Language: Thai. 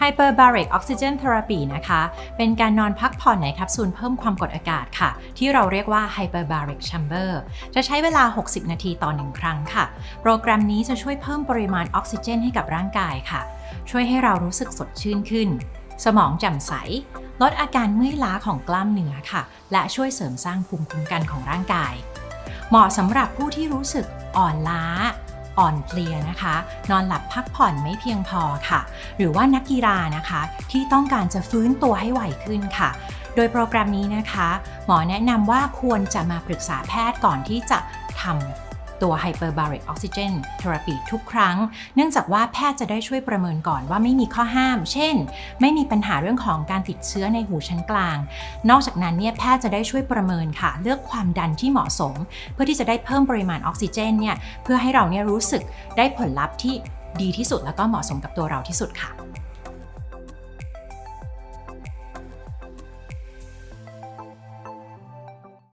Hyperbaric Oxygen Therapy นะคะ เป็นการนอนพักผ่อนในแคปซูลเพิ่มความกดอากาศค่ะ ที่เราเรียกว่า Hyperbaric Chamber จะใช้เวลา 60 นาทีต่อหนึ่งครั้งค่ะ โปรแกรมนี้จะช่วยเพิ่มปริมาณออกซิเจนให้กับร่างกายค่ะ ช่วยให้เรารู้สึกสดชื่นขึ้น สมองแจ่มใส ลดอาการเมื่อยล้าของกล้ามเนื้อค่ะ และช่วยเสริมสร้างภูมิคุ้มกันของร่างกาย เหมาะสำหรับผู้ที่รู้สึกอ่อนล้า อ่อนเพลียนะคะ นอนหลับพักผ่อนไม่เพียงพอค่ะ หรือว่านักกีฬานะคะที่ต้องการจะฟื้นตัวให้ไหวขึ้นค่ะ โดยโปรแกรมนี้นะคะ หมอแนะนำว่าควรจะมาปรึกษาแพทย์ก่อนที่จะทำ ตัว Hyperbaric Oxygen Therapy ทุกครั้ง เนื่องจากว่าแพทย์จะได้ช่วยประเมินก่อนว่าไม่มีข้อห้าม เช่น ไม่มีปัญหาเรื่องของการติดเชื้อในหูชั้นกลาง นอกจากนั้นเนี่ยแพทย์จะได้ช่วยประเมินค่ะ เลือกความดันที่เหมาะสม เพื่อที่จะได้เพิ่มปริมาณออกซิเจนเนี่ยเพื่อให้เราเนี่ยรู้สึกได้ผลลัพธ์ที่ดีที่สุดแล้วก็เหมาะสมกับตัวเราที่สุดค่ะ